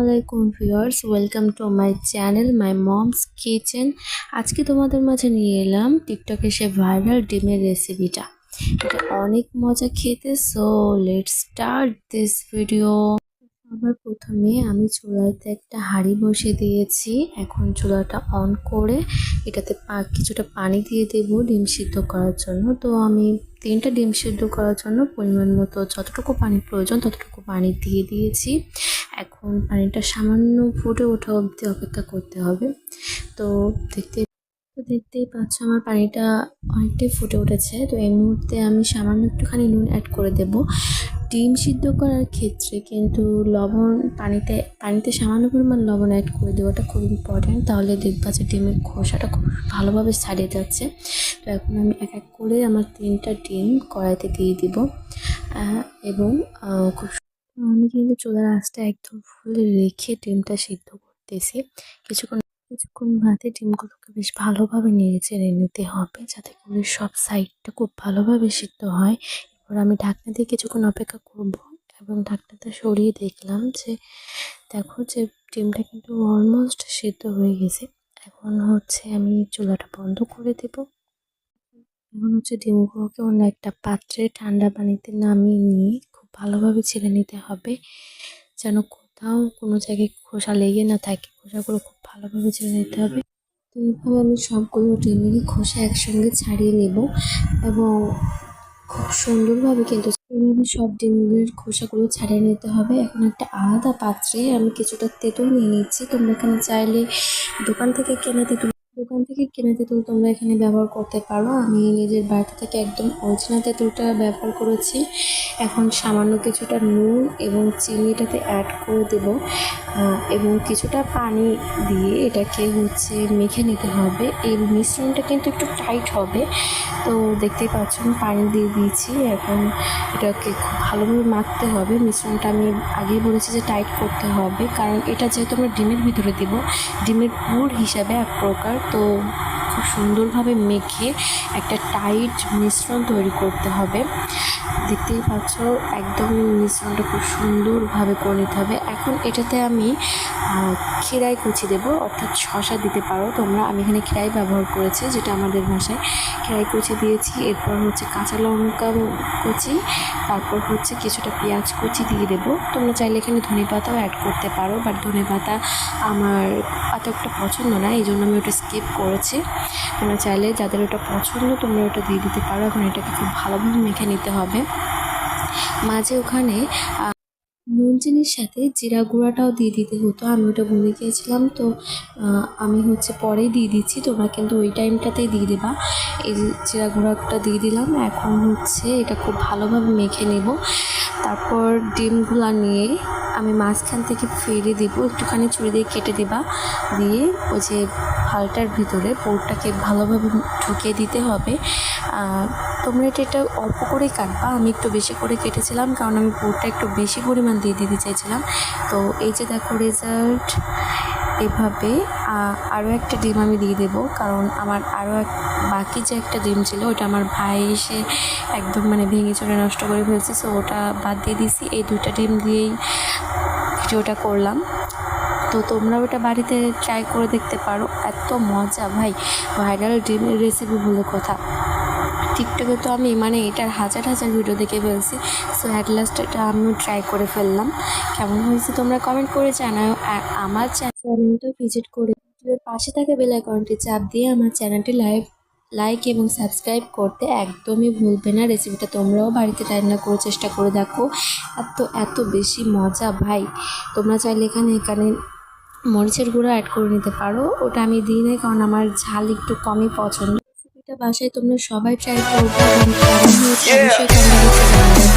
আলাইকুম viewers welcome to my channel my mom's kitchen আজকে তোমাদের মাঝে নিয়ে এলাম টিকটকে সে ভাইরাল ডিমের রেসিপিটা এটা অনেক মজা খেতে so let start this video আবার প্রথমে আমি চুলাতে একটা হাঁড়ি বসিয়ে দিয়েছি। এখন চুলাটা অন করে এটাতে কিছুটা পানি দিয়ে দেব ডিম সিদ্ধ করার জন্য। তো আমি তিনটা ডিম সিদ্ধ করার জন্য পরিমাণ মতো যতটুকু পানি প্রয়োজন ততটুকু পানি দিয়ে দিয়েছি। এখন পানিটা সামান্য ফুটে ওঠা অবধি অপেক্ষা করতে হবে। তো দেখতে দেখতেই পাচ্ছ আমার পানিটা অনেকটাই ফুটে উঠেছে। তো এই মুহূর্তে আমি সামান্য একটুখানি নুন অ্যাড করে দেব। ডিম সিদ্ধ করার ক্ষেত্রে কিন্তু লবণ, পানিতে পানিতে সামান্য পরিমাণ লবণ অ্যাড করে দেওয়াটা খুব ইম্পর্ট্যান্ট তাহলে দেখবা যে ডিমের খোসাটা খুব ভালোভাবে ছাড়িয়ে যাচ্ছে। তো এখন আমি এক এক করে আমার তিনটা ডিম কড়াইতে দিয়ে দিব। এবং খুব আমি কিন্তু চুলার আঁচটা একদম ফুলে রেখে ডিমটা সিদ্ধ করতেছি। কিছুক্ষণ কিছুক্ষণ বাদে ডিমগুলোকে বেশ ভালোভাবে নেড়ে চেড়ে নিতে হবে যাতে করে সব সাইডটা খুব ভালোভাবে সিদ্ধ হয়। এরপর আমি ঢাকনা দিয়ে কিছুক্ষণ অপেক্ষা করব এবং ঢাকনাটা সরিয়ে দেখলাম যে, দেখো যে ডিমটা কিন্তু অলমোস্ট সিদ্ধ হয়ে গেছে। এখন হচ্ছে আমি চুলাটা বন্ধ করে দেব। এখন হচ্ছে ডিমগুলোকে অন্য একটা পাত্রে ঠান্ডা পানিতে নামিয়ে নিয়ে ভালোভাবে ছেড়ে নিতে হবে। যেন কোথাও কোনো জায়গায় খোসা লেগে না থাকে। খোসাগুলো খুব ভালোভাবে ছেড়ে নিতে হবে। তো এইভাবে আমি সবগুলো ডিমেরই খোসা একসঙ্গে ছাড়িয়ে নেব এবং খুব সুন্দরভাবে কিন্তু এইভাবে সব ডিমের খোসাগুলো ছাড়িয়ে নিতে হবে। এখন একটা আলাদা পাত্রে আমি কিছুটা তেঁতুল নিয়ে নিচ্ছি। তোমরা এখানে চাইলে দোকান থেকে কেনা তেঁতুল দোকান থেকে কেনা তেঁতুল তোমরা এখানে ব্যবহার করতে পারো। আমি নিজের বাড়িতে থেকে একদম অরিজিনাল তেঁতুলটা ব্যবহার করেছি। এখন সামান্য কিছুটা নুন এবং চিনিটাতে অ্যাড করে দেব এবং কিছুটা পানি দিয়ে এটাকে হচ্ছে মেখে নিতে হবে। এই মিশ্রণটা কিন্তু একটু টাইট হবে। তো দেখতেই পাচ্ছ পানি দিয়ে দিয়েছি। এখন এটাকে খুব ভালোভাবে মাখতে হবে। মিশ্রণটা আমি আগেই বলেছি যে টাইট করতে হবে। কারণ এটা যেহেতু আমরা ডিমের ভিতরে দেব, ডিমের পুর হিসাবে এক প্রকার তো খুব সুন্দরভাবে মেখে একটা টাইট মিশ্রণ তৈরি করতে হবে। দেখতেই পাচ্ছ একদম মিশ্রণটা খুব সুন্দরভাবে করে নিতে হবে। এখন এটাতে আমি খিরাই কুচি দেবো, অর্থাৎ শশা দিতে পারো। তোমরা, আমি এখানে খিরাই ব্যবহার করেছি, যেটা আমাদের ভাষায় খিরাই কুচি দিয়েছি, এরপর হচ্ছে কাঁচা লঙ্কা কুচি, তারপর হচ্ছে কিছুটা পেঁয়াজ কুচি দিয়ে দেবো। তোমরা চাইলে এখানে ধনে পাতাও অ্যাড করতে পারো বাট ধনে পাতা আমার এত একটা পছন্দ না, এই জন্য আমি ওটা স্কিপ করেছি। তোমরা চাইলে যাদের ওটা পছন্দ, তোমরা ওটা দিয়ে দিতে পারো। এখন এটাকে খুব ভালোভাবে মেখে নিতে হবে। মাঝে ওখানে নুন চিনির সাথে জিরা গুঁড়াটাও দিয়ে দিতে হতো। আমি ওটা ভুলে গিয়েছিলাম, তো আমি হচ্ছে পরেই দিয়ে দিচ্ছি। তোমরা কিন্তু ওই টাইমটাতেই দিয়ে দেবা। এই জিরা গুঁড়াটা দিয়ে দিলাম। এখন হচ্ছে এটা খুব ভালোভাবে মেখে নেব। তারপর ডিমগুলা নিয়ে আমি মাঝখান থেকে ফেলে দিব, একটুখানি ছুরি দিয়ে কেটে দিবা। দিয়ে ওই যে ফালটার ভিতরে পোরটাকে ভালোভাবে ঢুকিয়ে দিতে হবে। তোমরা এটা এটা অল্প করেই কাটবা, আমি একটু বেশি করে কেটেছিলাম, কারণ আমি পোরটা একটু বেশি পরিমাণ দিয়ে দিতে চাইছিলাম। তো এই যে দেখো রেজাল্ট এভাবে আরও একটা ডিম আমি দিয়ে দেবো, কারণ আমার আরও এক, বাকি যে একটা ডিম ছিল ওটা আমার ভাই এসে একদম মানে ভেঙে চড়ে নষ্ট করে ফেলছে সো ওটা বাদ দিয়ে দিছি। এই দুইটা ডিম দিয়েই ভিডিওটা করলাম। তো তোমরা ওটা বাড়িতে ট্রাই করে দেখতে পারো। এত মজা ভাই। ভাইরাল ডিমের রেসিপি বলে কথা। টিকটকে তো আমি মানে এটার হাজার হাজার ভিডিও দেখে ফেলছি। সো অ্যাট লাস্ট এটা আমিও ট্রাই করে ফেললাম। কেমন হয়েছে তোমরা কমেন্ট করে জানাও। আর আমার চ্যানেলটা ভিজিট করে পাশে থাকা বেল আইকনটি চাপ দিয়ে আমার চ্যানেলটি লাইভ লাইক এবং সাবস্ক্রাইব করতে একদমই ভুলবে না। রেসিপিটা তোমরাও বাড়িতে রান্না করে চেষ্টা করে দেখো। এত এত বেশি মজা ভাই। তোমরা চাইলে এখানে এখানে মরিচের গুঁড়ো অ্যাড করে নিতে পারো। ওটা আমি দিই নাই কারণ আমার ঝাল একটু কমই পছন্দ। রেসিপিটা বাসায় তোমরা সবাই ট্রাই করব। অবশ্যই